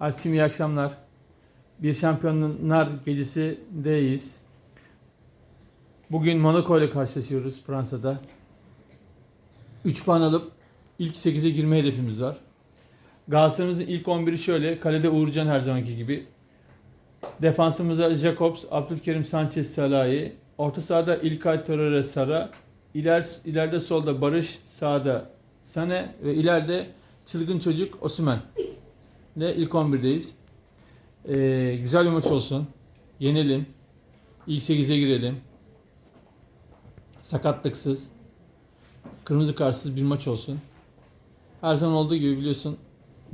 Alpçim iyi akşamlar. Bir şampiyonlar gecesindeyiz. Bugün Monaco ile karşılaşıyoruz Fransa'da. 3 puan alıp ilk 8'e girme hedefimiz var. Galatasaray'ımızın ilk 11'i şöyle. Kalede Uğurcan her zamanki gibi. Defansımızda Jacobs, Abdülkerim Sanchez Salahi. Orta sahada İlkay Torreira Sara. İler, ileride solda Barış, sağda Sane ve ileride çılgın çocuk Osman. De ilk 11'deyiz. Ee, güzel bir maç olsun. Yenelim. İlk 8'e girelim. Sakatlıksız. Kırmızı kartsız bir maç olsun. Her zaman olduğu gibi biliyorsun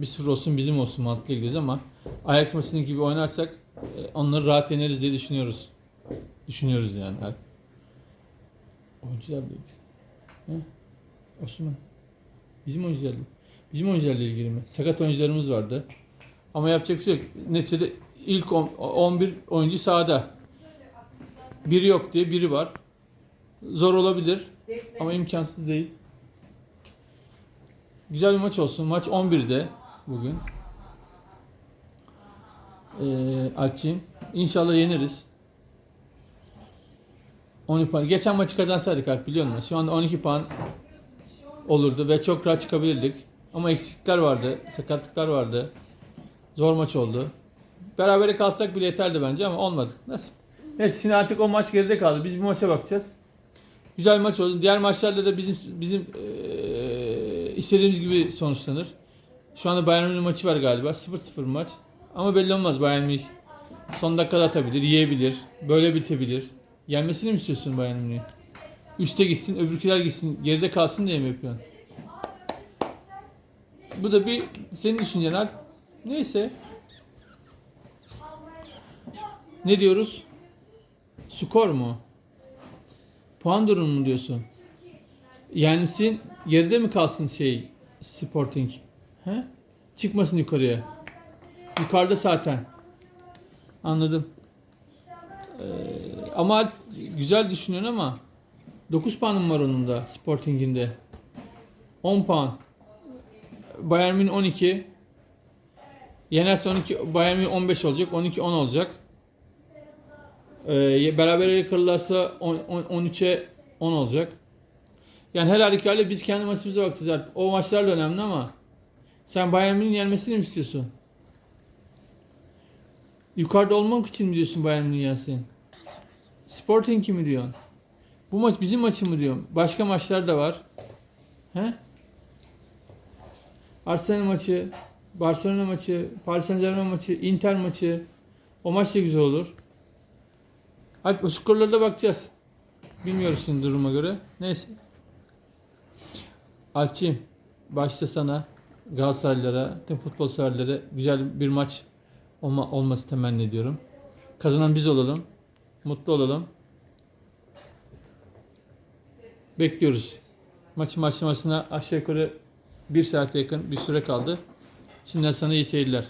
1-0 olsun bizim olsun mantıklı gidiyoruz ama Ajax maçının gibi oynarsak e, onları rahat yeneriz diye düşünüyoruz. Düşünüyoruz yani. Oyuncular değil. He? Osman. Bizim oyuncularla. Bizim oyuncularla ilgili mi? Sakat oyuncularımız vardı. Ama yapacak bir şey yok. Neticede ilk on- 11 oyuncu sahada. Biri yok diye biri var. Zor olabilir ama imkansız değil. Güzel bir maç olsun. Maç 11'de bugün. Ee, Alpçiğim. İnşallah yeneriz. 12 puan. Geçen maçı kazansaydık Alp biliyor musun? Şu anda 12 puan olurdu ve çok rahat çıkabilirdik. Ama eksiklikler vardı, sakatlıklar vardı. Zor maç oldu. Berabere kalsak bile yeterdi bence ama olmadı. Nasıl? Neyse şimdi artık o maç geride kaldı. Biz bu maça bakacağız. Güzel maç oldu. Diğer maçlarda da bizim bizim eee, istediğimiz gibi sonuçlanır. Şu anda Bayern Münih maçı var galiba. 0-0 maç. Ama belli olmaz Bayern Münih. Son dakikada atabilir, yiyebilir. Böyle bitebilir. Yenmesini mi istiyorsun Bayern Münih'in? Üste gitsin, öbürküler gitsin, geride kalsın diye mi yapıyorsun? Bu da bir senin düşüncen Alp. Neyse. Ne diyoruz? Skor mu? Puan durumu mu diyorsun? Yensin, geride mi kalsın şey Sporting? He? Çıkmasın yukarıya. Yukarıda zaten. Anladım. Ee, ama güzel düşünüyorsun ama 9 puanım var onun da Sporting'in de. 10 puan. Bayern Münih 12. Yenerse 12 Bayern Münih 15 olacak. 12 10 olacak. Ee, beraber kırılırsa 10 10 13'e 10 olacak. Yani her halükarda biz kendi maçımıza bakacağız. O maçlar da önemli ama sen Bayern Münih'in yenmesini mi istiyorsun? Yukarıda olmak için mi diyorsun Bayern Münih yensin? Sporting mi diyorsun? Bu maç bizim maçı mı diyorum? Başka maçlar da var. He? Arsenal maçı, Barcelona maçı, Paris Saint Germain maçı, Inter maçı. O maç da güzel olur. Hadi o skorlara bakacağız. Bilmiyoruz şimdi duruma göre. Neyse. Alpçiğim, başta sana, Galatasaraylılara, tüm futbol severlere güzel bir maç olma, olması temenni ediyorum. Kazanan biz olalım. Mutlu olalım. Bekliyoruz. Maçın başlamasına aşağı yukarı bir saate yakın bir süre kaldı. Şimdiden sana iyi seyirler.